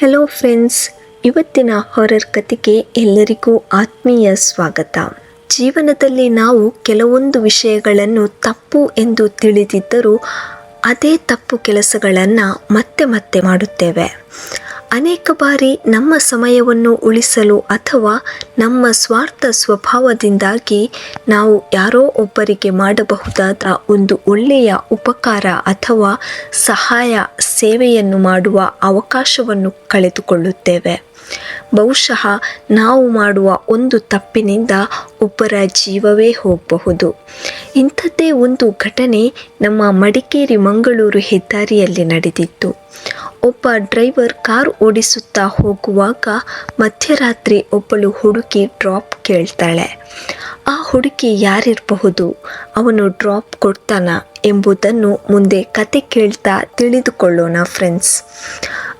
Hello friends ಇವತ್ತಿನ horror ಕಥೆಗೆ ಎಲ್ಲರಿಗೂ ಆತ್ಮೀಯ ಸ್ವಾಗತ. ಜೀವನದಲ್ಲಿ ನಾವು ಕೆಲವೊಂದು ವಿಷಯಗಳನ್ನು ತಪ್ಪು ಎಂದು ತಿಳಿದಿದ್ದರೂ, ಅದೇ ತಪ್ಪು ಕೆಲಸಗಳನ್ನು ಮತ್ತೆ ಮತ್ತೆ ಮಾಡುತ್ತೇವೆ. ಅನೇಕ ಬಾರಿ ನಮ್ಮ ಸಮಯವನ್ನು ಉಳಿಸಲು ಅಥವಾ ನಮ್ಮ ಸ್ವಾರ್ಥ ಸ್ವಭಾವದಿಂದಾಗಿ ನಾವು ಯಾರೋ ಒಬ್ಬರಿಗೆ ಮಾಡಬಹುದಾದ ಒಂದು ಒಳ್ಳೆಯ ಉಪಕಾರ ಅಥವಾ ಸಹಾಯ, ಸೇವೆಯನ್ನು ಮಾಡುವ ಅವಕಾಶವನ್ನು ಕಳೆದುಕೊಳ್ಳುತ್ತೇವೆ. ಬಹುಶಃ ನಾವು ಮಾಡುವ ಒಂದು ತಪ್ಪಿನಿಂದ ಒಬ್ಬರ ಜೀವವೇ ಹೋಗಬಹುದು. ಇಂಥದ್ದೇ ಒಂದು ಘಟನೆ ನಮ್ಮ ಮಡಿಕೇರಿ ಮಂಗಳೂರು ಹೆದ್ದಾರಿಯಲ್ಲಿ ನಡೆದಿತ್ತು. ಒಬ್ಬ ಡ್ರೈವರ್ ಕಾರ್ ಓಡಿಸುತ್ತಾ ಹೋಗುವಾಗ ಮಧ್ಯರಾತ್ರಿ ಒಬ್ಬಳು ಹುಡುಗಿ ಡ್ರಾಪ್ ಕೇಳ್ತಾಳೆ. ಆ ಹುಡುಗಿ ಯಾರಿರಬಹುದು? ಅವನು ಡ್ರಾಪ್ ಕೊಡ್ತಾನ ಎಂಬುದನ್ನು ಮುಂದೆ ಕತೆ ಕೇಳ್ತಾ ತಿಳಿದುಕೊಳ್ಳೋಣ ಫ್ರೆಂಡ್ಸ್.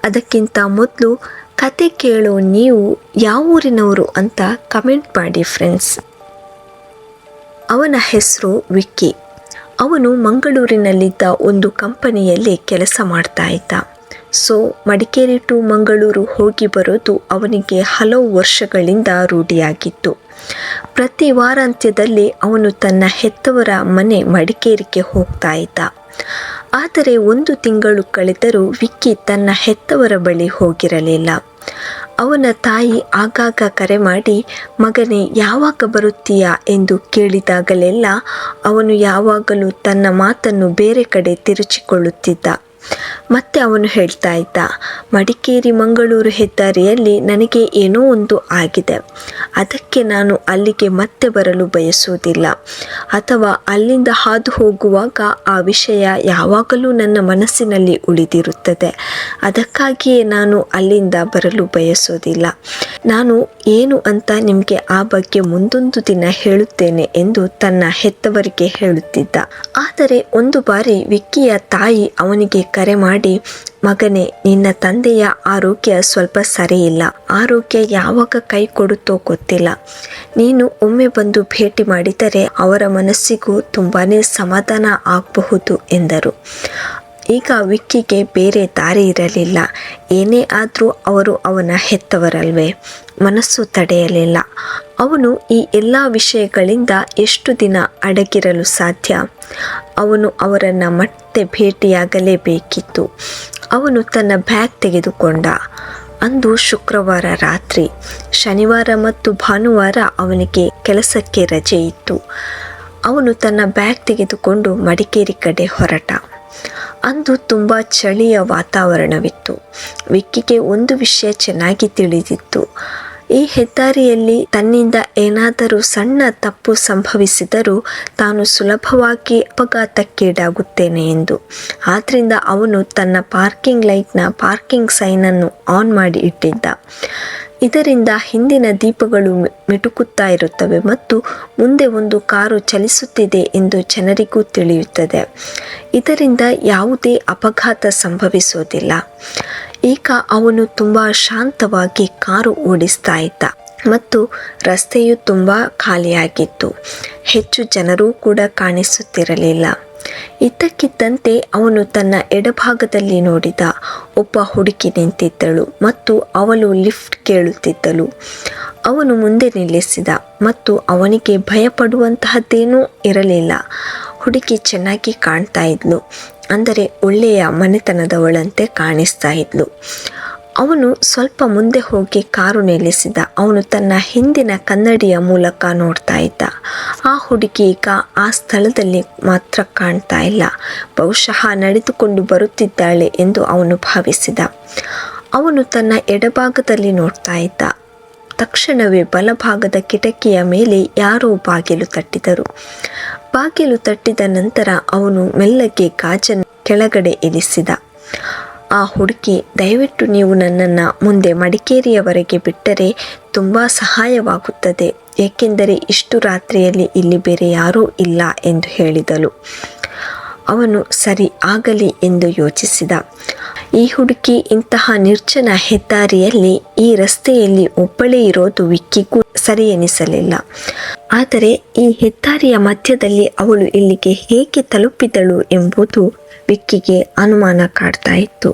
ಅದಕ್ಕಿಂತ ಮೊದಲು ಕತೆ ಕೇಳೋ ನೀವು ಯಾವ ಊರಿನವರು ಅಂತ ಕಮೆಂಟ್ ಮಾಡಿ ಫ್ರೆಂಡ್ಸ್. ಅವನ ಹೆಸರು ವಿಕ್ಕಿ. ಅವನು ಮಂಗಳೂರಿನಲ್ಲಿದ್ದ ಒಂದು ಕಂಪನಿಯಲ್ಲಿ ಕೆಲಸ ಮಾಡ್ತಾ ಇದ್ದ. ಸೊ, ಮಡಿಕೇರಿ ಟು ಮಂಗಳೂರು ಹೋಗಿ ಬರೋದು ಅವನಿಗೆ ಹಲವು ವರ್ಷಗಳಿಂದ ರೂಢಿಯಾಗಿತ್ತು. ಪ್ರತಿ ವಾರಾಂತ್ಯದಲ್ಲಿ ಅವನು ತನ್ನ ಹೆತ್ತವರ ಮನೆ ಮಡಿಕೇರಿಗೆ ಹೋಗ್ತಾ ಇದ್ದ. ಆದರೆ ಒಂದು ತಿಂಗಳು ಕಳೆದರೂ ವಿಕ್ಕಿ ತನ್ನ ಹೆತ್ತವರ ಬಳಿ ಹೋಗಿರಲಿಲ್ಲ. ಅವನ ತಾಯಿ ಆಗಾಗ ಕರೆ ಮಾಡಿ, ಮಗನೇ, ಯಾವಾಗ ಬರುತ್ತೀಯಾ? ಎಂದು ಕೇಳಿದಾಗಲೆಲ್ಲ ಅವನು ಯಾವಾಗಲೂ ತನ್ನ ಮಾತನ್ನು ಬೇರೆ ಕಡೆ ತಿರುಚಿಕೊಳ್ಳುತ್ತಿದ್ದ. ಮತ್ತೆ ಅವನು ಹೇಳ್ತಾ ಇದ್ದ, ಮಡಿಕೇರಿ ಮಂಗಳೂರು ಹೆದ್ದಾರಿಯಲ್ಲಿ ನನಗೆ ಏನೋ ಒಂದು ಆಗಿದೆ. ಅದಕ್ಕೆ ನಾನು ಅಲ್ಲಿಗೆ ಮತ್ತೆ ಬರಲು ಬಯಸುವುದಿಲ್ಲ. ಅಥವಾ ಅಲ್ಲಿಂದ ಹಾದು ಹೋಗುವಾಗ ಆ ವಿಷಯ ಯಾವಾಗಲೂ ನನ್ನ ಮನಸ್ಸಿನಲ್ಲಿ ಉಳಿದಿರುತ್ತದೆ. ಅದಕ್ಕಾಗಿಯೇ ನಾನು ಅಲ್ಲಿಂದ ಬರಲು ಬಯಸೋದಿಲ್ಲ ನಾನು ಏನು ಅಂತ ನಿಮಗೆ ಆ ಬಗ್ಗೆ ಮುಂದೊಂದು ದಿನ ಹೇಳುತ್ತೇನೆ ಎಂದು ತನ್ನ ಹೆತ್ತವರಿಗೆ ಹೇಳುತ್ತಿದ್ದ. ಆದರೆ ಒಂದು ಬಾರಿ ವಿಕ್ಕಿಯ ತಾಯಿ ಅವನಿಗೆ ಕರೆ ಮಾಡಿ ಮಗನೇ, ನಿನ್ನ ತಂದೆಯ ಆರೋಗ್ಯ ಸ್ವಲ್ಪ ಸರಿಯಿಲ್ಲ. ಆರೋಗ್ಯ ಯಾವಾಗ ಕೈ ಕೊಡುತ್ತೋ ಗೊತ್ತಿಲ್ಲ. ನೀನು ಒಮ್ಮೆ ಬಂದು ಭೇಟಿ ಮಾಡಿದರೆ ಅವರ ಮನಸ್ಸಿಗೂ ತುಂಬಾ ಸಮಾಧಾನ ಆಗಬಹುದು, ಎಂದರು. ಈಗ ವಿಕ್ಕಿಗೆ ಬೇರೆ ದಾರಿ ಇರಲಿಲ್ಲ. ಏನೇ ಆದರೂ ಅವರು ಅವನ ಹೆತ್ತವರಲ್ವೇ? ಮನಸ್ಸು ತಡೆಯಲಿಲ್ಲ. ಅವನು ಈ ಎಲ್ಲ ವಿಷಯಗಳಿಂದ ಎಷ್ಟು ದಿನ ಅಡಗಿರಲು ಸಾಧ್ಯ? ಅವನು ಅವರನ್ನು ಮತ್ತೆ ಭೇಟಿಯಾಗಲೇಬೇಕಿತ್ತು. ಅವನು ತನ್ನ ಬ್ಯಾಗ್ ತೆಗೆದುಕೊಂಡ. ಅಂದು ಶುಕ್ರವಾರ ರಾತ್ರಿ, ಶನಿವಾರ ಮತ್ತು ಭಾನುವಾರ ಅವನಿಗೆ ಕೆಲಸಕ್ಕೆ ರಜೆ ಇತ್ತು. ಅವನು ತನ್ನ ಬ್ಯಾಗ್ ತೆಗೆದುಕೊಂಡು ಮಡಿಕೇರಿ ಕಡೆ ಹೊರಟ. ಅಂದು ತುಂಬ ಚಳಿಯ ವಾತಾವರಣವಿತ್ತು. ವಿಕ್ಕಿಗೆ ಒಂದು ವಿಷಯ ಚೆನ್ನಾಗಿ ತಿಳಿದಿತ್ತು. ಈ ಹೆದ್ದಾರಿಯಲ್ಲಿ ತನ್ನಿಂದ ಏನಾದರೂ ಸಣ್ಣ ತಪ್ಪು ಸಂಭವಿಸಿದರೂ ತಾನು ಸುಲಭವಾಗಿ ಅಪಘಾತಕ್ಕೀಡಾಗುತ್ತೇನೆ ಎಂದು. ಆದ್ದರಿಂದ ಅವನು ತನ್ನ ಪಾರ್ಕಿಂಗ್ ಲೈಟ್ನ ಪಾರ್ಕಿಂಗ್ ಸೈನನ್ನು ಆನ್ ಮಾಡಿ ಇಟ್ಟಿದ್ದ. ಇದರಿಂದ ಹಿಂದಿನ ದೀಪಗಳು ಮಿಟುಕುತ್ತಾ ಇರುತ್ತವೆ ಮತ್ತು ಮುಂದೆ ಒಂದು ಕಾರು ಚಲಿಸುತ್ತಿದೆ ಎಂದು ಜನರಿಗೂ ತಿಳಿಯುತ್ತದೆ. ಇದರಿಂದ ಯಾವುದೇ ಅಪಘಾತ ಸಂಭವಿಸೋದಿಲ್ಲ ಈಗ ಅವನು ತುಂಬ ಶಾಂತವಾಗಿ ಕಾರು ಓಡಿಸ್ತಾ ಇದ್ದ ಮತ್ತು ರಸ್ತೆಯು ತುಂಬ ಖಾಲಿಯಾಗಿತ್ತು. ಹೆಚ್ಚು ಜನರೂ ಕೂಡ ಕಾಣಿಸುತ್ತಿರಲಿಲ್ಲ. ಇದ್ದಕ್ಕಿದ್ದಂತೆ ಅವನು ತನ್ನ ಎಡಭಾಗದಲ್ಲಿ ನೋಡಿದ ಒಬ್ಬ ಹುಡುಗಿ ನಿಂತಿದ್ದಳು ಮತ್ತು ಅವಳು ಲಿಫ್ಟ್ ಕೇಳುತ್ತಿದ್ದಳು. ಅವನು ಮುಂದೆ ನಿಲ್ಲಿಸಿದ ಮತ್ತು ಅವನಿಗೆ ಭಯಪಡುವಂತಹದ್ದೇನೂ ಇರಲಿಲ್ಲ. ಹುಡುಗಿ ಚೆನ್ನಾಗಿ ಕಾಣ್ತಾ ಇದ್ಲು, ಅಂದರೆ ಒಳ್ಳೆಯ ಮನೆತನದವಳಂತೆ ಕಾಣಿಸ್ತಾ ಇದ್ಲು. ಅವನು ಸ್ವಲ್ಪ ಮುಂದೆ ಹೋಗಿ ಕಾರು ನಿಲ್ಲಿಸಿದ. ಅವನು ತನ್ನ ಹಿಂದಿನ ಕನ್ನಡಿಯ ಮೂಲಕ ನೋಡ್ತಾ ಇದ್ದ. ಆ ಹುಡುಗಿ ಈಗ ಆ ಸ್ಥಳದಲ್ಲಿ ಮಾತ್ರ ಕಾಣ್ತಾ ಇಲ್ಲ. ಬಹುಶಃ ನಡೆದುಕೊಂಡು ಬರುತ್ತಿದ್ದಾಳೆ ಎಂದು ಅವನು ಭಾವಿಸಿದ. ಅವನು ತನ್ನ ಎಡಭಾಗದಲ್ಲಿ ನೋಡ್ತಾ ಇದ್ದ. ತಕ್ಷಣವೇ ಬಲಭಾಗದ ಕಿಟಕಿಯ ಮೇಲೆ ಯಾರೋ ಬಾಗಿಲು ತಟ್ಟಿದರು. ಬಾಗಿಲು ತಟ್ಟಿದ ನಂತರ ಅವನು ಮೆಲ್ಲಗೆ ಗಾಜನ್ನು ಕೆಳಗಡೆ ಇಳಿಸಿದ. ಆ ಹುಡುಗಿ, ದಯವಿಟ್ಟು ನೀವು ನನ್ನನ್ನು ಮುಂದೆ ಮಡಿಕೇರಿಯವರೆಗೆ ಬಿಟ್ಟರೆ ತುಂಬ ಸಹಾಯವಾಗುತ್ತದೆ. ಏಕೆಂದರೆ ಇಷ್ಟು ರಾತ್ರಿಯಲ್ಲಿ ಇಲ್ಲಿ ಬೇರೆ ಯಾರೂ ಇಲ್ಲ ಎಂದು ಹೇಳಿದಳು. ಅವನು, ಸರಿ, ಆಗಲಿ ಎಂದು ಯೋಚಿಸಿದ. ಈ ಹುಡುಗಿ ಇಂತಹ ನಿರ್ಜನ ಹೆದ್ದಾರಿಯಲ್ಲಿ, ಈ ರಸ್ತೆಯಲ್ಲಿ ಒಬ್ಬಳೇ ಇರೋದು ವಿಕ್ಕಿಗೂ ಸರಿ ಎನಿಸಲಿಲ್ಲ. ಆದರೆ ಈ ಹೆದ್ದಾರಿಯ ಮಧ್ಯದಲ್ಲಿ ಅವಳು ಇಲ್ಲಿಗೆ ಹೇಗೆ ತಲುಪಿದಳು ಎಂಬುದು ವಿಕ್ಕಿಗೆ ಅನುಮಾನ ಕಾಡ್ತಾ ಇತ್ತು.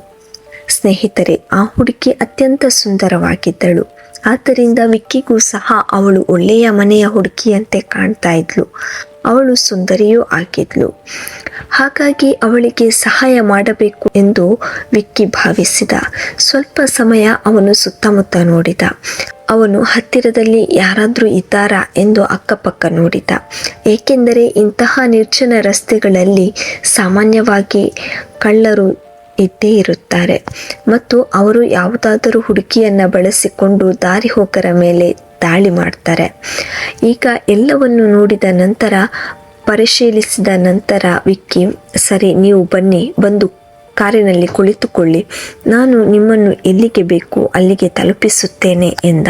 ಸ್ನೇಹಿತರೆ, ಆ ಹುಡುಗಿ ಅತ್ಯಂತ ಸುಂದರವಾಗಿದ್ದಳು. ಆದ್ದರಿಂದ ವಿಕ್ಕಿಗೂ ಸಹ ಅವಳು ಒಳ್ಳೆಯ ಮನೆಯ ಹುಡುಗಿಯಂತೆ ಕಾಣ್ತಾ ಇದ್ಲು. ಅವಳು ಸುಂದರಿಯೂ ಆಗಿದ್ಲು. ಹಾಗಾಗಿ ಅವಳಿಗೆ ಸಹಾಯ ಮಾಡಬೇಕು ಎಂದು ವಿಕ್ಕಿ ಭಾವಿಸಿದ. ಸ್ವಲ್ಪ ಸಮಯ ಅವನು ಸುತ್ತಮುತ್ತ ನೋಡಿದ. ಅವನು ಹತ್ತಿರದಲ್ಲಿ ಯಾರಾದರೂ ಇದ್ದಾರಾ ಎಂದು ಅಕ್ಕಪಕ್ಕ ನೋಡಿದ. ಏಕೆಂದರೆ ಇಂತಹ ನಿರ್ಜನ ರಸ್ತೆಗಳಲ್ಲಿ ಸಾಮಾನ್ಯವಾಗಿ ಕಳ್ಳರು ಇದ್ದೇ ಇರುತ್ತಾರೆ. ಮತ್ತು ಅವರು ಯಾವುದಾದರೂ ಹುಡುಗಿಯನ್ನು ಬಳಸಿಕೊಂಡು ದಾರಿ ಹೋಗರ ಮೇಲೆ ದಾಳಿ ಮಾಡ್ತಾರೆ. ಈಗ ಎಲ್ಲವನ್ನು ನೋಡಿದ ನಂತರ, ಪರಿಶೀಲಿಸಿದ ನಂತರ ವಿಕ್ಕಿ, ಸರಿ, ನೀವು ಬನ್ನಿ, ಬಂದು ಕಾರಿನಲ್ಲಿ ಕುಳಿತುಕೊಳ್ಳಿ. ನಾನು ನಿಮ್ಮನ್ನು ಎಲ್ಲಿಗೆ ಬೇಕು, ಅಲ್ಲಿಗೆ ತಲುಪಿಸುತ್ತೇನೆ ಎಂದ.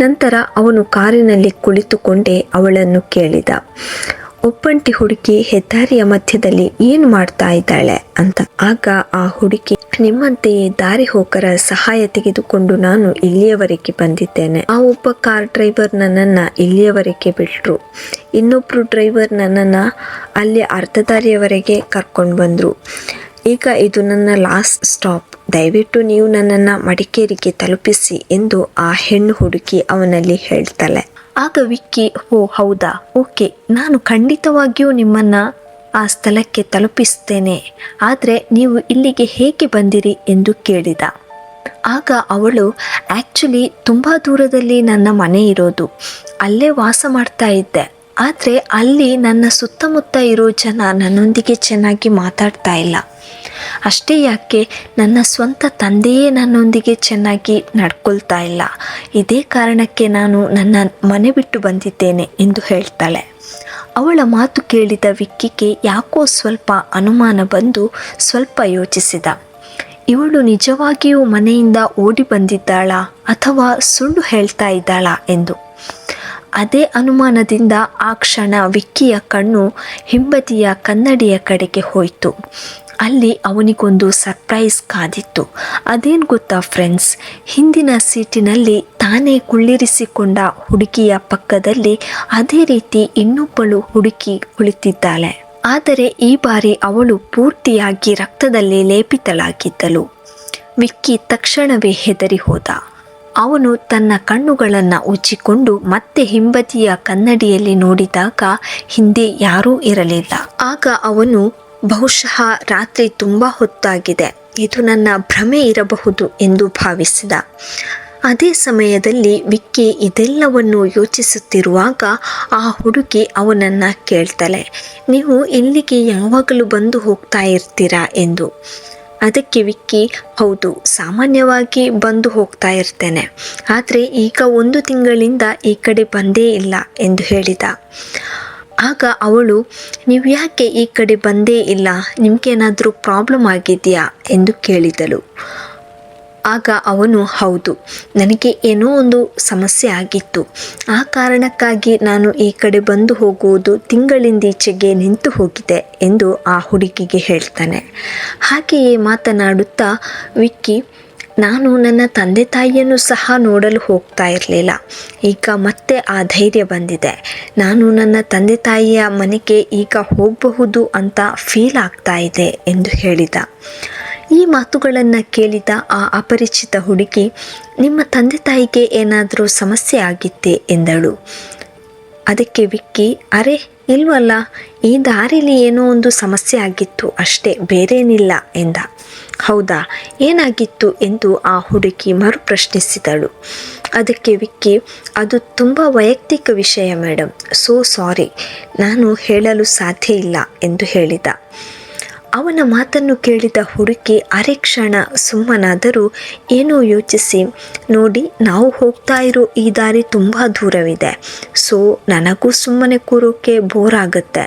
ನಂತರ ಅವನು ಕಾರಿನಲ್ಲಿ ಕುಳಿತುಕೊಂಡೇ ಅವಳನ್ನು ಕೇಳಿದ. ಒಬ್ಬಂಟಿ ಹುಡುಗಿ ಹೆದ್ದಾರಿಯ ಮಧ್ಯದಲ್ಲಿ ಏನು ಮಾಡ್ತಾ ಇದ್ದಾಳೆ ಅಂತ. ಆಗ ಆ ಹುಡುಗಿ ನಿಮ್ಮಂತೆಯೇ ದಾರಿ ಹೋಕರ ಸಹಾಯ ತೆಗೆದುಕೊಂಡು ನಾನು ಇಲ್ಲಿಯವರೆಗೆ ಬಂದಿದ್ದೇನೆ. ಆ ಒಬ್ಬ ಕಾರ್ ಡ್ರೈವರ್ ನನ್ನನ್ನು ಇಲ್ಲಿಯವರೆಗೆ ಬಿಟ್ರು. ಇನ್ನೊಬ್ರು ಡ್ರೈವರ್ ನನ್ನನ್ನು ಅಲ್ಲಿ ಅರ್ಧ ದಾರಿಯವರೆಗೆ ಕರ್ಕೊಂಡು ಬಂದರು. ಈಗ ಇದು ನನ್ನ ಲಾಸ್ಟ್ ಸ್ಟಾಪ್. ದಯವಿಟ್ಟು ನೀವು ನನ್ನನ್ನು ಮಡಿಕೇರಿಗೆ ತಲುಪಿಸಿ ಎಂದು ಆ ಹೆಣ್ಣು ಹುಡುಕಿ ಅವನಲ್ಲಿ ಹೇಳ್ತಾಳೆ. ಆಗ ವಿಕ್ಕಿ, ಓ ಹೌದಾ? ಓಕೆ, ನಾನು ಖಂಡಿತವಾಗಿಯೂ ನಿಮ್ಮನ್ನು ಆ ಸ್ಥಳಕ್ಕೆ ತಲುಪಿಸ್ತೇನೆ. ಆದರೆ ನೀವು ಇಲ್ಲಿಗೆ ಹೇಗೆ ಬಂದಿರಿ ಎಂದು ಕೇಳಿದ. ಆಗ ಅವಳು ಆ್ಯಕ್ಚುಲಿ ತುಂಬ ದೂರದಲ್ಲಿ ನನ್ನ ಮನೆ ಇರೋದು. ಅಲ್ಲೇ ವಾಸ ಮಾಡ್ತಾ ಇದ್ದೆ. ಆದರೆ ಅಲ್ಲಿ ನನ್ನ ಸುತ್ತಮುತ್ತ ಇರೋ ಜನ ನನ್ನೊಂದಿಗೆ ಚೆನ್ನಾಗಿ ಮಾತಾಡ್ತಾ ಇಲ್ಲ. ಅಷ್ಟೇ ಯಾಕೆ ನನ್ನ ಸ್ವಂತ ತಂದೆಯೇ ನನ್ನೊಂದಿಗೆ ಚೆನ್ನಾಗಿ ನಡ್ಕೊಳ್ತಾ ಇಲ್ಲ. ಇದೇ ಕಾರಣಕ್ಕೆ ನಾನು ನನ್ನ ಮನೆ ಬಿಟ್ಟು ಬಂದಿದ್ದೇನೆ ಎಂದು ಹೇಳ್ತಾಳೆ. ಅವಳ ಮಾತು ಕೇಳಿದ ವಿಕ್ಕಿಗೆ ಯಾಕೋ ಸ್ವಲ್ಪ ಅನುಮಾನ ಬಂದು ಸ್ವಲ್ಪ ಯೋಚಿಸಿದ. ಇವಳು ನಿಜವಾಗಿಯೂ ಮನೆಯಿಂದ ಓಡಿ ಬಂದಿದ್ದಾಳಾ ಅಥವಾ ಸುಳ್ಳು ಹೇಳ್ತಾ ಇದ್ದಾಳಾ ಎಂದು. ಅದೇ ಅನುಮಾನದಿಂದ ಆ ಕ್ಷಣ ವಿಕ್ಕಿಯ ಕಣ್ಣು ಹಿಂಬದಿಯ ಕನ್ನಡಿಯ ಕಡೆಗೆ ಹೋಯಿತು. ಅಲ್ಲಿ ಅವನಿಗೊಂದು ಸರ್ಪ್ರೈಸ್ ಕಾದಿತ್ತು. ಅದೇನು ಗೊತ್ತಾ ಫ್ರೆಂಡ್ಸ್? ಹಿಂದಿನ ಸೀಟಿನಲ್ಲಿ ತಾನೇ ಕುಳ್ಳಿರಿಸಿಕೊಂಡ ಹುಡುಗಿಯ ಪಕ್ಕದಲ್ಲಿ ಅದೇ ರೀತಿ ಇನ್ನೊಬ್ಬಳು ಹುಡುಕಿ ಕುಳಿತಿದ್ದಾಳೆ. ಆದರೆ ಈ ಬಾರಿ ಅವಳು ಪೂರ್ತಿಯಾಗಿ ರಕ್ತದಲ್ಲಿ ಲೇಪಿತಳಾಗಿದ್ದಳು. ವಿಕ್ಕಿ ತಕ್ಷಣವೇ ಹೆದರಿ ಹೋದ. ಅವನು ತನ್ನ ಕಣ್ಣುಗಳನ್ನು ಉಚ್ಚಿಕೊಂಡು ಮತ್ತೆ ಹಿಂಬದಿಯ ಕನ್ನಡಿಯಲ್ಲಿ ನೋಡಿದಾಗ ಹಿಂದೆ ಯಾರೂ ಇರಲಿಲ್ಲ. ಆಗ ಅವನು, ಬಹುಶಃ ರಾತ್ರಿ ತುಂಬ ಹೊತ್ತಾಗಿದೆ. ಇದು ನನ್ನ ಭ್ರಮೆ ಇರಬಹುದು ಎಂದು ಭಾವಿಸಿದ. ಅದೇ ಸಮಯದಲ್ಲಿ ವಿಕ್ಕಿ ಇದೆಲ್ಲವನ್ನು ಯೋಚಿಸುತ್ತಿರುವಾಗ ಆ ಹುಡುಗಿ ಅವನನ್ನು ಕೇಳ್ತಾಳೆ, ನೀವು ಇಲ್ಲಿಗೆ ಯಾವಾಗಲೂ ಬಂದು ಹೋಗ್ತಾ ಇರ್ತೀರಾ? ಎಂದು. ಅದಕ್ಕೆ ವಿಕ್ಕಿ, ಹೌದು, ಸಾಮಾನ್ಯವಾಗಿ ಬಂದು ಹೋಗ್ತಾ ಇರ್ತೇನೆ. ಆದರೆ ಈಗ ಒಂದು ತಿಂಗಳಿಂದ ಈ ಕಡೆ ಬಂದೇ ಇಲ್ಲ ಎಂದು ಹೇಳಿದ. ಆಗ ಅವಳು, ನೀವು ಯಾಕೆ ಈ ಕಡೆ ಬಂದೇ ಇಲ್ಲ? ನಿಮಗೇನಾದರೂ ಪ್ರಾಬ್ಲಮ್ ಆಗಿದೆಯಾ? ಎಂದು ಕೇಳಿದಳು. ಆಗ ಅವನು, ಹೌದು, ನನಗೆ ಏನೋ ಒಂದು ಸಮಸ್ಯೆ ಆಗಿತ್ತು. ಆ ಕಾರಣಕ್ಕಾಗಿ ನಾನು ಈ ಕಡೆ ಬಂದು ಹೋಗುವುದು ತಿಂಗಳಿಂದೀಚೆಗೆ ನಿಂತು ಹೋಗಿದೆ, ಎಂದು ಆ ಹುಡುಗಿಗೆ ಹೇಳ್ತಾನೆ. ಹಾಗೆಯೇ ಮಾತನಾಡುತ್ತಾ ವಿಕ್ಕಿ, ನಾನು ನನ್ನ ತಂದೆ ತಾಯಿಯನ್ನು ಸಹ ನೋಡಲು ಹೋಗ್ತಾ ಇರಲಿಲ್ಲ. ಈಗ ಮತ್ತೆ ಆ ಧೈರ್ಯ ಬಂದಿದೆ. ನಾನು ನನ್ನ ತಂದೆ ತಾಯಿಯ ಮನೆಗೆ ಈಗ ಹೋಗಬಹುದು ಅಂತ ಫೀಲ್ ಆಗ್ತಾ ಇದೆ, ಎಂದು ಹೇಳಿದ. ಈ ಮಾತುಗಳನ್ನು ಕೇಳಿದ ಆ ಅಪರಿಚಿತ ಹುಡುಗಿ, ನಿಮ್ಮ ತಂದೆ ತಾಯಿಗೆ ಏನಾದರೂ ಸಮಸ್ಯೆ ಆಗಿತ್ತೆ? ಎಂದಳು. ಅದಕ್ಕೆ ವಿಕ್ಕಿ, ಅರೆ, ಇಲ್ವಲ್ಲ, ಈ ದಾರಿಲಿ ಏನೋ ಒಂದು ಸಮಸ್ಯೆ ಆಗಿತ್ತು, ಅಷ್ಟೇ, ಬೇರೇನಿಲ್ಲ, ಎಂದ. ಹೌದಾ, ಏನಾಗಿತ್ತು? ಎಂದು ಆ ಹುಡುಗಿ ಮರು ಪ್ರಶ್ನಿಸಿದಳು ಅದಕ್ಕೆ ವಿಕ್ಕಿ, ಅದು ತುಂಬ ವೈಯಕ್ತಿಕ ವಿಷಯ ಮೇಡಮ್ ಸೋ ಸಾರಿ. ನಾನು ಹೇಳಲು ಸಾಧ್ಯ ಇಲ್ಲ, ಎಂದು ಹೇಳಿದ. ಅವನ ಮಾತನ್ನು ಕೇಳಿದ ಹುಡುಕಿ ಅರೆ ಕ್ಷಣ ಸುಮ್ಮನಾದರೂ ಏನೋ ಯೋಚಿಸಿ, ನೋಡಿ, ನಾವು ಹೋಗ್ತಾ ಇರೋ ಈ ದಾರಿ ತುಂಬ ದೂರವಿದೆ. ಸೊ, ನನಗೂ ಸುಮ್ಮನೆ ಕೂರೋಕೆ ಬೋರ್ ಆಗುತ್ತೆ.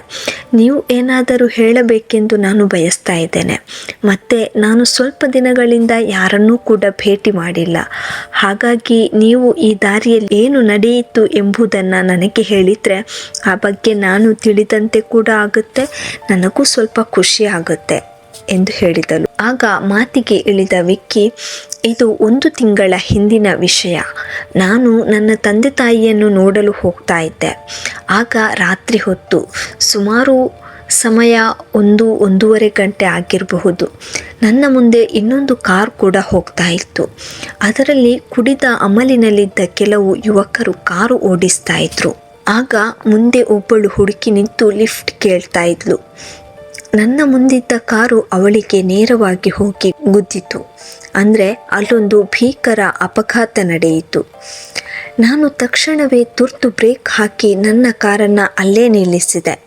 ನೀವು ಏನಾದರೂ ಹೇಳಬೇಕೆಂದು ನಾನು ಬಯಸ್ತಾ ಇದ್ದೇನೆ. ಮತ್ತು ನಾನು ಸ್ವಲ್ಪ ದಿನಗಳಿಂದ ಯಾರನ್ನೂ ಕೂಡ ಭೇಟಿ ಮಾಡಿಲ್ಲ. ಹಾಗಾಗಿ ನೀವು ಈ ದಾರಿಯಲ್ಲಿ ಏನು ನಡೆಯಿತು ಎಂಬುದನ್ನು ನನಗೆ ಹೇಳಿದರೆ ಆ ಬಗ್ಗೆ ನಾನು ತಿಳಿದಂತೆ ಕೂಡ ಆಗುತ್ತೆ. ನನಗೂ ಸ್ವಲ್ಪ ಖುಷಿ ಆಗುತ್ತೆ. ಎಂದು ಹೇಳಿದಳು ಆಗ ಮಾತಿಗೆ ಇಳಿದ ವಿಕ್ಕಿ, ಇದು ಒಂದು ತಿಂಗಳ ಹಿಂದಿನ ವಿಷಯ. ನಾನು ನನ್ನ ತಂದೆ ತಾಯಿಯನ್ನು ನೋಡಲು ಹೋಗ್ತಾ ಇದ್ದೆ. ಆಗ ರಾತ್ರಿ ಹೊತ್ತು, ಸುಮಾರು ಸಮಯ ಒಂದು ಒಂದೂವರೆ ಗಂಟೆ ಆಗಿರಬಹುದು. ನನ್ನ ಮುಂದೆ ಇನ್ನೊಂದು ಕಾರ್ ಕೂಡ ಹೋಗ್ತಾ ಇತ್ತು. ಅದರಲ್ಲಿ ಕುಡಿದ ಅಮಲಿನಲ್ಲಿದ್ದ ಕೆಲವು ಯುವಕರು ಕಾರು ಓಡಿಸ್ತಾ ಇದ್ರು. ಆಗ ಮುಂದೆ ಒಬ್ಬಳು ಹುಡುಕಿ ನಿಂತು ಲಿಫ್ಟ್ ಕೇಳ್ತಾ ಇದ್ಲು. ನನ್ನ ಮುಂದಿದ್ದ ಕಾರು ಅವಳಿಗೆ ನೇರವಾಗಿ ಹೋಗಿ ಗುದ್ದಿತು. ಅಂದರೆ ಅಲ್ಲೊಂದು ಭೀಕರ ಅಪಘಾತ ನಡೆಯಿತು. ನಾನು ತಕ್ಷಣವೇ ತುರ್ತು ಬ್ರೇಕ್ ಹಾಕಿ ನನ್ನ ಕಾರನ್ನು ಅಲ್ಲೇ ನಿಲ್ಲಿಸಿದೆ.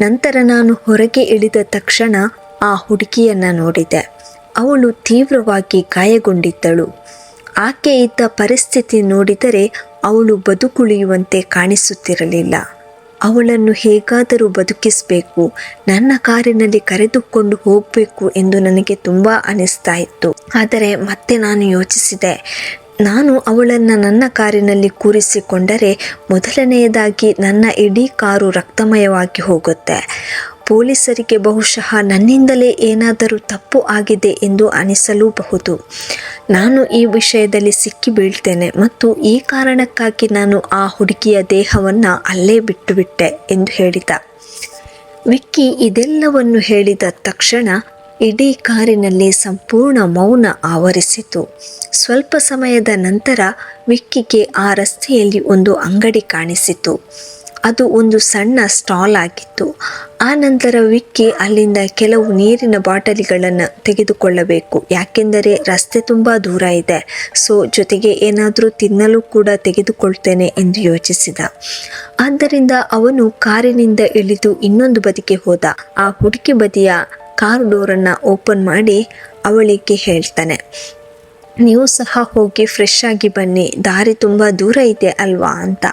ನಂತರ ನಾನು ಹೊರಗೆ ಇಳಿದ ತಕ್ಷಣ ಆ ಹುಡುಗಿಯನ್ನು ನೋಡಿದೆ. ಅವಳು ತೀವ್ರವಾಗಿ ಗಾಯಗೊಂಡಿದ್ದಳು. ಆಕೆ ಇದ್ದ ಪರಿಸ್ಥಿತಿ ನೋಡಿದರೆ ಅವಳು ಬದುಕುಳಿಯುವಂತೆ ಕಾಣಿಸುತ್ತಿರಲಿಲ್ಲ. ಅವಳನ್ನು ಹೇಗಾದರೂ ಬದುಕಿಸಬೇಕು, ನನ್ನ ಕಾರಿನಲ್ಲಿ ಕರೆದುಕೊಂಡು ಹೋಗಬೇಕು ಎಂದು ನನಗೆ ತುಂಬ ಅನಿಸ್ತಾ ಇತ್ತು. ಆದರೆ ಮತ್ತೆ ನಾನು ಯೋಚಿಸಿದೆ. ನಾನು ಅವಳನ್ನು ನನ್ನ ಕಾರಿನಲ್ಲಿ ಕೂರಿಸಿಕೊಂಡರೆ ಮೊದಲನೆಯದಾಗಿ ನನ್ನ ಇಡೀ ಕಾರು ರಕ್ತಮಯವಾಗಿ ಹೋಗುತ್ತೆ. ಪೊಲೀಸರಿಗೆ ಬಹುಶಃ ನನ್ನಿಂದಲೇ ಏನಾದರೂ ತಪ್ಪು ಆಗಿದೆ ಎಂದು ಅನಿಸಲೂಬಹುದು. ನಾನು ಈ ವಿಷಯದಲ್ಲಿ ಸಿಕ್ಕಿ ಬೀಳ್ತೇನೆ ಮತ್ತು ಈ ಕಾರಣಕ್ಕಾಗಿ ನಾನು ಆ ಹುಡುಗಿಯ ದೇಹವನ್ನು ಅಲ್ಲೇ ಬಿಟ್ಟುಬಿಟ್ಟೆ ಎಂದು ಹೇಳಿದ. ವಿಕ್ಕಿ ಇದೆಲ್ಲವನ್ನು ಹೇಳಿದ ತಕ್ಷಣ ಇಡೀ ಕಾರಿನಲ್ಲಿ ಸಂಪೂರ್ಣ ಮೌನ ಆವರಿಸಿತು. ಸ್ವಲ್ಪ ಸಮಯದ ನಂತರ ವಿಕ್ಕಿಗೆ ಆ ರಸ್ತೆಯಲ್ಲಿ ಒಂದು ಅಂಗಡಿ ಕಾಣಿಸಿತು. ಅದು ಒಂದು ಸಣ್ಣ ಸ್ಟಾಲ್ ಆಗಿತ್ತು. ಆ ನಂತರ ವಿಕ್ಕಿ ಅಲ್ಲಿಂದ ಕೆಲವು ನೀರಿನ ಬಾಟಲಿಗಳನ್ನು ತೆಗೆದುಕೊಳ್ಳಬೇಕು. ಯಾಕೆಂದರೆ ರಸ್ತೆ ತುಂಬ ದೂರ ಇದೆ. ಸೊ, ಜೊತೆಗೆ ಏನಾದರೂ ತಿನ್ನಲು ಕೂಡ ತೆಗೆದುಕೊಳ್ತೇನೆ ಎಂದು ಯೋಚಿಸಿದ. ಆದ್ದರಿಂದ ಅವನು ಕಾರಿನಿಂದ ಇಳಿದು ಇನ್ನೊಂದು ಬದಿಗೆ ಹೋದ. ಆ ಹುಡುಕಿ ಬದಿಯ ಕಾರ್ ಡೋರನ್ನು ಓಪನ್ ಮಾಡಿ ಅವಳಿಗೆ ಹೇಳ್ತಾನೆ, ನೀವು ಸಹ ಹೋಗಿ ಫ್ರೆಶ್ ಆಗಿ ಬನ್ನಿ. ದಾರಿ ತುಂಬ ದೂರ ಇದೆ ಅಲ್ವಾ? ಅಂತ.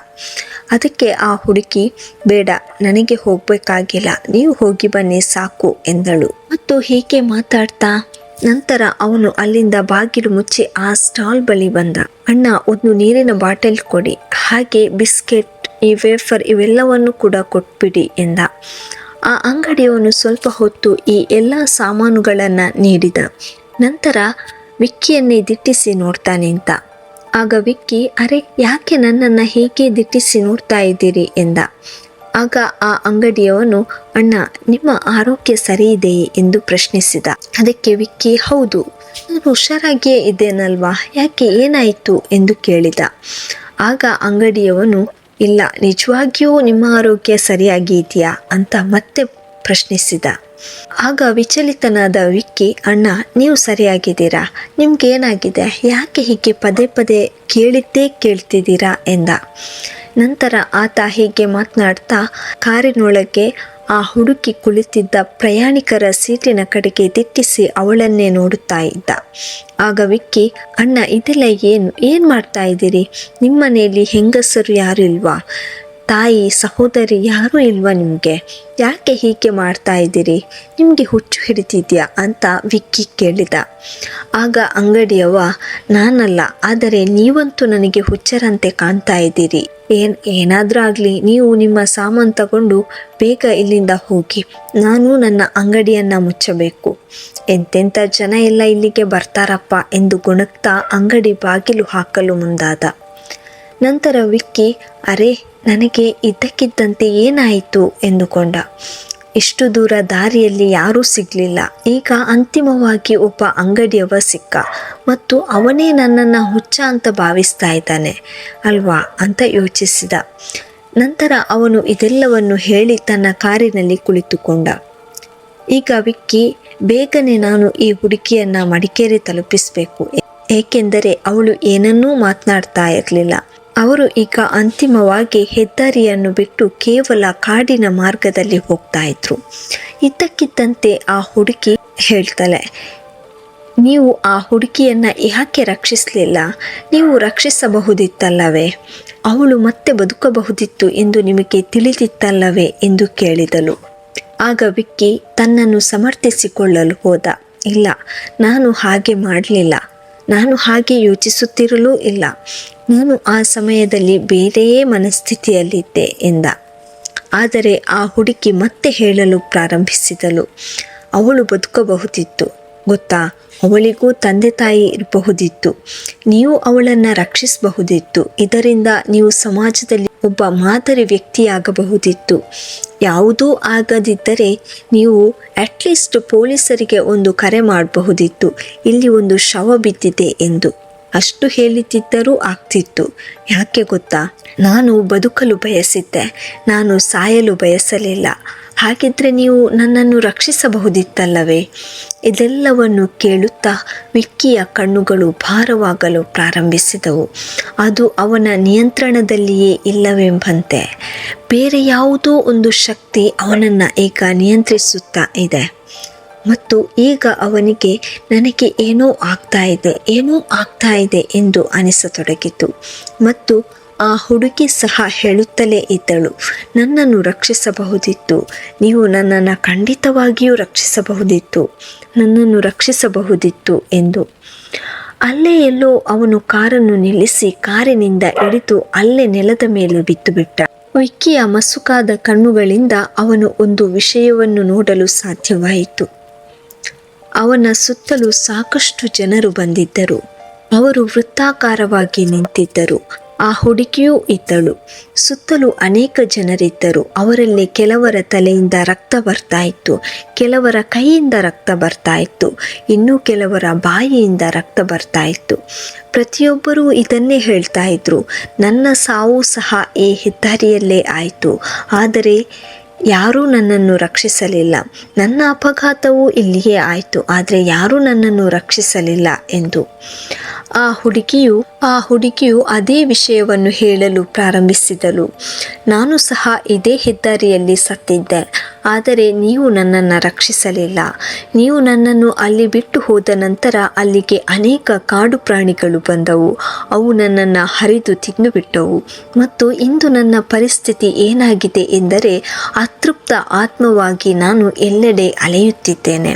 ಅದಕ್ಕೆ ಆ ಹುಡುಗಿ ಬೇಡ, ನನಗೆ ಹೋಗಬೇಕಾಗಿಲ್ಲ, ನೀವು ಹೋಗಿ ಬನ್ನಿ ಸಾಕು, ಎಂದಳು. ಮತ್ತು ಹೀಗೆ ಮಾತಾಡ್ತಾ, ನಂತರ ಅವನು ಅಲ್ಲಿಂದ ಬಾಗಿಲು ಮುಚ್ಚಿ ಆ ಸ್ಟಾಲ್ ಬಳಿ ಬಂದ. ಅಣ್ಣ, ಒಂದು ನೀರಿನ ಬಾಟಲ್ ಕೊಡಿ, ಹಾಗೆ ಬಿಸ್ಕೆಟ್, ಈ ವೇಫರ್ ಇವೆಲ್ಲವನ್ನು ಕೂಡ ಕೊಟ್ಬಿಡಿ, ಎಂದ. ಆ ಅಂಗಡಿಯವನು ಸ್ವಲ್ಪ ಹೊತ್ತು ಈ ಎಲ್ಲ ಸಾಮಾನುಗಳನ್ನು ನೀಡಿದ. ನಂತರ ವಿಕ್ಕಿಯನ್ನೇ ದಿಟ್ಟಿಸಿ ನೋಡ್ತಾ ನಿಂತ. ಆಗ ವಿಕ್ಕಿ, ಅರೆ, ಯಾಕೆ ನನ್ನನ್ನು ಹೀಗೆ ದಿಟ್ಟಿಸಿ ನೋಡ್ತಾ ಇದ್ದೀರಿ? ಎಂದ. ಆಗ ಆ ಅಂಗಡಿಯವನು, ಅಣ್ಣ, ನಿಮ್ಮ ಆರೋಗ್ಯ ಸರಿ ಇದೆಯೇ? ಎಂದು ಪ್ರಶ್ನಿಸಿದ. ಅದಕ್ಕೆ ವಿಕ್ಕಿ, ಹೌದು, ನಾನು ಹುಷಾರಾಗಿಯೇ ಇದ್ದೇನಲ್ವಾ? ಯಾಕೆ ಏನಾಯಿತು? ಎಂದು ಕೇಳಿದ. ಆಗ ಅಂಗಡಿಯವನು, ಇಲ್ಲ, ನಿಜವಾಗಿಯೂ ನಿಮ್ಮ ಆರೋಗ್ಯ ಸರಿಯಾಗಿ ಇದೆಯಾ ಅಂತ ಮತ್ತೆ ಪ್ರಶ್ನಿಸಿದ. ಆಗ ವಿಚಲಿತನಾದ ವಿಕ್ಕಿ, ಅಣ್ಣ, ನೀವು ಸರಿಯಾಗಿದ್ದೀರಾ? ನಿಮ್ಗೇನಾಗಿದೆ ಯಾಕೆ ಹೀಗೆ ಪದೇ ಪದೇ ಕೇಳಿದ್ದೇ ಕೇಳ್ತಿದ್ದೀರಾ? ಎಂದ. ನಂತರ ಆತ ಹೀಗೆ ಮಾತನಾಡ್ತಾ ಕಾರಿನೊಳಗೆ ಆ ಹುಡುಕಿ ಕುಳಿತಿದ್ದ ಪ್ರಯಾಣಿಕರ ಸೀಟಿನ ಕಡೆಗೆ ದಿಟ್ಟಿಸಿ ಅವಳನ್ನೇ ನೋಡುತ್ತಾ ಇದ್ದ. ಆಗ ವಿಕ್ಕಿ, ಅಣ್ಣ, ಇದೆಲ್ಲ ಏನು? ಏನು ಮಾಡ್ತಾ ಇದ್ದೀರಿ? ನಿಮ್ಮನೆಯಲ್ಲಿ ಹೆಂಗಸರು ಯಾರು ಇಲ್ವಾ ತಾಯಿ, ಸಹೋದರಿ ಯಾರೂ ಇಲ್ವಾ ನಿಮಗೆ? ಯಾಕೆ ಹೀಗೆ ಮಾಡ್ತಾ ಇದ್ದೀರಿ? ನಿಮಗೆ ಹುಚ್ಚು ಹಿಡಿತಿದ್ಯಾ ಅಂತ ವಿಕ್ಕಿ ಕೇಳಿದ. ಆಗ ಅಂಗಡಿಯವ ನಾನಲ್ಲ, ಆದರೆ ನೀವಂತೂ ನನಗೆ ಹುಚ್ಚರಂತೆ ಕಾಣ್ತಾ ಇದ್ದೀರಿ. ಏನ್, ಏನಾದರೂ ಆಗಲಿ, ನೀವು ನಿಮ್ಮ ಸಾಮಾನು ತಗೊಂಡು ಬೇಗ ಇಲ್ಲಿಂದ ಹೋಗಿ, ನಾನು ನನ್ನ ಅಂಗಡಿಯನ್ನು ಮುಚ್ಚಬೇಕು. ಎಂತೆಂಥ ಜನ ಎಲ್ಲ ಇಲ್ಲಿಗೆ ಬರ್ತಾರಪ್ಪ ಎಂದು ಗುಣಕ್ತಾ ಅಂಗಡಿ ಬಾಗಿಲು ಹಾಕಲು ಮುಂದಾದ. ನಂತರ ವಿಕ್ಕಿ, ಅರೆ, ನನಗೆ ಇದ್ದಕ್ಕಿದ್ದಂತೆ ಏನಾಯಿತು? ಎಂದುಕೊಂಡ. ಇಷ್ಟು ದೂರ ದಾರಿಯಲ್ಲಿ ಯಾರೂ ಸಿಗಲಿಲ್ಲ. ಈಗ ಅಂತಿಮವಾಗಿ ಒಬ್ಬ ಅಂಗಡಿಯವ ಸಿಕ್ಕ. ಮತ್ತು ಅವನೇ ನನ್ನನ್ನು ಹುಚ್ಚ ಅಂತ ಭಾವಿಸ್ತಾ ಇದ್ದಾನೆ ಅಲ್ವಾ? ಅಂತ ಯೋಚಿಸಿದ. ನಂತರ ಅವನು ಇದೆಲ್ಲವನ್ನು ಹೇಳಿ ತನ್ನ ಕಾರಿನಲ್ಲಿ ಕುಳಿತುಕೊಂಡ. ಈಗ ವಿಕ್ಕಿ, ಬೇಗನೆ ನಾನು ಈ ಹುಡುಗಿಯನ್ನು ಮಡಿಕೇರಿ ತಲುಪಿಸಬೇಕು. ಏಕೆಂದರೆ ಅವಳು ಏನನ್ನೂ ಮಾತನಾಡ್ತಾ ಇರಲಿಲ್ಲ. ಅವರು ಈಗ ಅಂತಿಮವಾಗಿ ಹೆದ್ದಾರಿಯನ್ನು ಬಿಟ್ಟು ಕೇವಲ ಕಾಡಿನ ಮಾರ್ಗದಲ್ಲಿ ಹೋಗ್ತಾ ಇದ್ರು. ಇದ್ದಕ್ಕಿದ್ದಂತೆ ಆ ಹುಡುಗಿ ಹೇಳ್ತಾಳೆ, ನೀವು ಆ ಹುಡುಗಿಯನ್ನು ಯಾಕೆ ರಕ್ಷಿಸಲಿಲ್ಲ? ನೀವು ರಕ್ಷಿಸಬಹುದಿತ್ತಲ್ಲವೇ? ಅವಳು ಮತ್ತೆ ಬದುಕಬಹುದಿತ್ತು ಎಂದು ನಿಮಗೆ ತಿಳಿದಿತ್ತಲ್ಲವೇ? ಎಂದು ಕೇಳಿದಳು. ಆಗ ವಿಕ್ಕಿ, ತನ್ನನ್ನು ಸಮರ್ಥಿಸಿಕೊಳ್ಳಲು ಹೋದ. ಇಲ್ಲ, ನಾನು ಹಾಗೆ ಮಾಡಲಿಲ್ಲ. ನಾನು ಹಾಗೆ ಯೋಚಿಸುತ್ತಿರಲೂ ಇಲ್ಲ. ನಾನು ಆ ಸಮಯದಲ್ಲಿ ಬೇರೆಯೇ ಮನಸ್ಥಿತಿಯಲ್ಲಿದ್ದೆ ಎಂದ. ಆದರೆ ಆ ಹುಡುಗಿ ಮತ್ತೆ ಹೇಳಲು ಪ್ರಾರಂಭಿಸಿದಳು. ಅವಳು ಬದುಕಬಹುದಿತ್ತು. ಗೊತ್ತಾ? ಅವಳಿಗೂ ತಂದೆ ತಾಯಿ ಇರಬಹುದಿತ್ತು. ನೀವು ಅವಳನ್ನು ರಕ್ಷಿಸಬಹುದಿತ್ತು. ಇದರಿಂದ ನೀವು ಸಮಾಜದಲ್ಲಿ ಒಬ್ಬ ಮಾದರಿ ವ್ಯಕ್ತಿಯಾಗಬಹುದಿತ್ತು. ಯಾವುದೂ ಆಗದಿದ್ದರೆ ನೀವು ಅಟ್ಲೀಸ್ಟ್ ಪೊಲೀಸರಿಗೆ ಒಂದು ಕರೆ ಮಾಡಬಹುದಿತ್ತು. ಇಲ್ಲಿ ಒಂದು ಶವ ಬಿದ್ದಿದೆ ಎಂದು. ಅಷ್ಟು ಹೇಳುತ್ತಿದ್ದರೂ ಆಗ್ತಿತ್ತು. ಯಾಕೆ ಗೊತ್ತಾ? ನಾನು ಬದುಕಲು ಬಯಸಿದ್ದೆ. ನಾನು ಸಾಯಲು ಬಯಸಲಿಲ್ಲ. ಹಾಗಿದ್ರೆ ನೀವು ನನ್ನನ್ನು ರಕ್ಷಿಸಬಹುದಿತ್ತಲ್ಲವೇ? ಇದೆಲ್ಲವನ್ನು ಕೇಳುತ್ತಾ ವಿಕ್ಕಿಯ ಕಣ್ಣುಗಳು ಭಾರವಾಗಲು ಪ್ರಾರಂಭಿಸಿದವು. ಅದು ಅವನ ನಿಯಂತ್ರಣದಲ್ಲಿಯೇ ಇಲ್ಲವೆಂಬಂತೆ. ಬೇರೆ ಯಾವುದೋ ಒಂದು ಶಕ್ತಿ ಅವನನ್ನು ಈಗ ನಿಯಂತ್ರಿಸುತ್ತಾ ಇದೆ. ಮತ್ತು ಈಗ ಅವನಿಗೆ ನನಗೆ ಏನೋ ಆಗ್ತಾ ಇದೆ, ಏನೋ ಆಗ್ತಾ ಇದೆ ಎಂದು ಅನಿಸತೊಡಗಿತು. ಮತ್ತು ಆ ಹುಡುಗಿ ಸಹ ಹೇಳುತ್ತಲೇ ಇದ್ದಳು, ನನ್ನನ್ನು ರಕ್ಷಿಸಬಹುದಿತ್ತು, ನೀವು ನನ್ನನ್ನು ಖಂಡಿತವಾಗಿಯೂ ರಕ್ಷಿಸಬಹುದಿತ್ತು, ನನ್ನನ್ನು ರಕ್ಷಿಸಬಹುದಿತ್ತು ಎಂದು. ಅಲ್ಲೇ ಎಲ್ಲೋ ಅವನು ಕಾರನ್ನು ನಿಲ್ಲಿಸಿ ಕಾರಿನಿಂದ ಇಳಿದು ಅಲ್ಲೇ ನೆಲದ ಮೇಲೆ ಬಿದ್ದು ಬಿಟ್ಟ ವಿಕ್ಕಿಯ ಮಸುಕಾದ ಕಣ್ಣುಗಳಿಂದ ಅವನು ಒಂದು ವಿಷಯವನ್ನು ನೋಡಲು ಸಾಧ್ಯವಾಯಿತು. ಅವನ ಸುತ್ತಲೂ ಸಾಕಷ್ಟು ಜನರು ಬಂದಿದ್ದರು. ಅವರು ವೃತ್ತಾಕಾರವಾಗಿ ನಿಂತಿದ್ದರು. ಆ ಹುಡುಗಿಯೂ ಇದ್ದಳು. ಸುತ್ತಲೂ ಅನೇಕ ಜನರಿದ್ದರು. ಅವರಲ್ಲಿ ಕೆಲವರ ತಲೆಯಿಂದ ರಕ್ತ ಬರ್ತಾ ಇತ್ತು. ಕೆಲವರ ಕೈಯಿಂದ ರಕ್ತ ಬರ್ತಾ ಇತ್ತು. ಇನ್ನೂ ಕೆಲವರ ಬಾಯಿಯಿಂದ ರಕ್ತ ಬರ್ತಾ ಇತ್ತು. ಪ್ರತಿಯೊಬ್ಬರೂ ಇದನ್ನೇ ಹೇಳ್ತಾ ಇದ್ರು. ನನ್ನ ಸಾವು ಸಹ ಈ ಹೆದ್ದಾರಿಯಲ್ಲೇ ಆಯಿತು. ಆದರೆ ಯಾರೂ ನನ್ನನ್ನು ರಕ್ಷಿಸಲಿಲ್ಲ. ನನ್ನ ಅಪಘಾತವು ಇಲ್ಲಿಯೇ ಆಯಿತು ಆದರೆ ಯಾರೂ ನನ್ನನ್ನು ರಕ್ಷಿಸಲಿಲ್ಲ ಎಂದು. ಆ ಹುಡುಗಿಯು ಆ ಹುಡುಗಿಯು ಅದೇ ವಿಷಯವನ್ನು ಹೇಳಲು ಪ್ರಾರಂಭಿಸಿದಳು. ನಾನು ಸಹ ಇದೇ ಹೆದ್ದಾರಿಯಲ್ಲಿ ಸತ್ತಿದ್ದೆ. ಆದರೆ ನೀವು ನನ್ನನ್ನು ರಕ್ಷಿಸಲಿಲ್ಲ. ನೀವು ನನ್ನನ್ನು ಅಲ್ಲಿ ಬಿಟ್ಟು ಹೋದ ನಂತರ ಅಲ್ಲಿಗೆ ಅನೇಕ ಕಾಡು ಪ್ರಾಣಿಗಳು ಬಂದವು. ಅವು ನನ್ನನ್ನು ಹರಿದು ತಿಂದುಬಿಟ್ಟವು. ಮತ್ತು ಇಂದು ನನ್ನ ಪರಿಸ್ಥಿತಿ ಏನಾಗಿದೆ ಎಂದರೆ, ಅತೃಪ್ತ ಆತ್ಮವಾಗಿ ನಾನು ಎಲ್ಲೆಡೆ ಅಲೆಯುತ್ತಿದ್ದೇನೆ.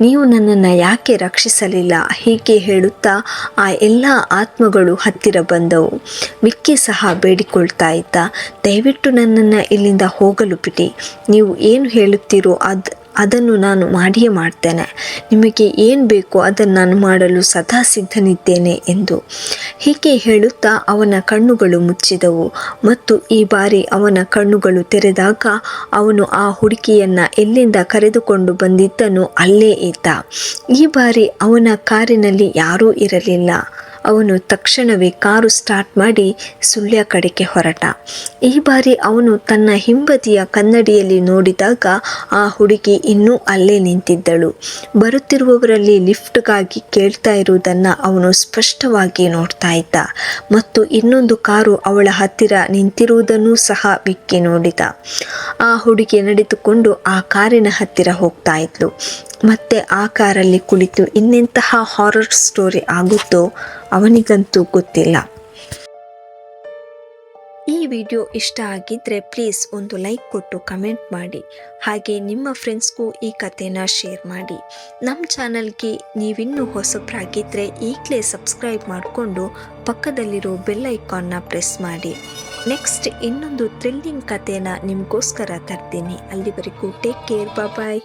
ನೀವು ನನ್ನನ್ನು ಯಾಕೆ ರಕ್ಷಿಸಲಿಲ್ಲ? ಹೀಗೆ ಹೇಳುತ್ತಾ ಆ ಎಲ್ಲ ಆತ್ಮಗಳು ಹತ್ತಿರ ಬಂದವು. ಮಿಕ್ಕಿ ಸಹ ಬೇಡಿಕೊಳ್ತಾ ಇದ್ದ. ದಯವಿಟ್ಟು ನನ್ನನ್ನು ಇಲ್ಲಿಂದ ಹೋಗಲು ಬಿಡಿ. ನೀವು ಏನು ಹೇಳುತ್ತೀರೋ ಅದು ಅದನ್ನು ನಾನು ಮಾಡಿಯೇ ಮಾಡ್ತೇನೆ. ನಿಮಗೆ ಏನು ಬೇಕೋ ಅದನ್ನು ನಾನು ಮಾಡಲು ಸದಾ ಸಿದ್ಧನಿದ್ದೇನೆ ಎಂದು ಹೀಗೆ ಹೇಳುತ್ತಾ ಅವನ ಕಣ್ಣುಗಳು ಮುಚ್ಚಿದವು. ಮತ್ತು ಈ ಬಾರಿ ಅವನ ಕಣ್ಣುಗಳು ತೆರೆದಾಗ ಅವನು ಆ ಹುಡುಕಿಯನ್ನು ಎಲ್ಲಿಂದ ಕರೆದುಕೊಂಡು ಬಂದಿದ್ದನು ಅಲ್ಲೇ ಇದ್ದ. ಈ ಬಾರಿ ಅವನ ಕಾರಿನಲ್ಲಿ ಯಾರೂ ಇರಲಿಲ್ಲ. ಅವನು ತಕ್ಷಣವೇ ಕಾರು ಸ್ಟಾರ್ಟ್ ಮಾಡಿ ಸುಳ್ಯ ಕಡೆಗೆ ಹೊರಟ. ಈ ಬಾರಿ ಅವನು ತನ್ನ ಹಿಂಬದಿಯ ಕನ್ನಡಿಯಲ್ಲಿ ನೋಡಿದಾಗ ಆ ಹುಡುಗಿ ಇನ್ನೂ ಅಲ್ಲೇ ನಿಂತಿದ್ದಳು. ಬರುತ್ತಿರುವವರಲ್ಲಿ ಲಿಫ್ಟ್ಗಾಗಿ ಕೇಳ್ತಾ ಇರುವುದನ್ನು ಅವನು ಸ್ಪಷ್ಟವಾಗಿ ನೋಡ್ತಾ ಇದ್ದ. ಮತ್ತು ಇನ್ನೊಂದು ಕಾರು ಅವಳ ಹತ್ತಿರ ನಿಂತಿರುವುದನ್ನು ಸಹ ಬಿಕ್ಕಿ ನೋಡಿದ. ಆ ಹುಡುಗಿ ನಡೆದುಕೊಂಡು ಆ ಕಾರಿನ ಹತ್ತಿರ ಹೋಗ್ತಾ ಇದ್ಲು. ಮತ್ತೆ ಆ ಕಾರಲ್ಲಿ ಕುಳಿತು ಇನ್ನೆಂತಹ ಹಾರರ್ ಸ್ಟೋರಿ ಆಗುತ್ತೋ ಅವನಿಗಂತೂ ಗೊತ್ತಿಲ್ಲ. ಈ ವಿಡಿಯೋ ಇಷ್ಟ ಆಗಿದ್ದರೆ ಪ್ಲೀಸ್ ಒಂದು ಲೈಕ್ ಕೊಟ್ಟು ಕಮೆಂಟ್ ಮಾಡಿ. ಹಾಗೆ ನಿಮ್ಮ ಫ್ರೆಂಡ್ಸ್ಗೂ ಈ ಕಥೆನ ಶೇರ್ ಮಾಡಿ. ನಮ್ಮ ಚಾನಲ್ಗೆ ನೀವಿನ್ನೂ ಹೊಸಬ್ರಾಗಿದ್ದರೆ ಈಗಲೇ ಸಬ್ಸ್ಕ್ರೈಬ್ ಮಾಡಿಕೊಂಡು ಪಕ್ಕದಲ್ಲಿರೋ ಬೆಲ್ ಐಕಾನ್ನ ಪ್ರೆಸ್ ಮಾಡಿ. ನೆಕ್ಸ್ಟ್ ಇನ್ನೊಂದು ಥ್ರಿಲ್ಲಿಂಗ್ ಕಥೆನ ನಿಮಗೋಸ್ಕರ ತರ್ತೀನಿ. ಅಲ್ಲಿವರೆಗೂ ಟೇಕ್ ಕೇರ್ ಬಾಯ್.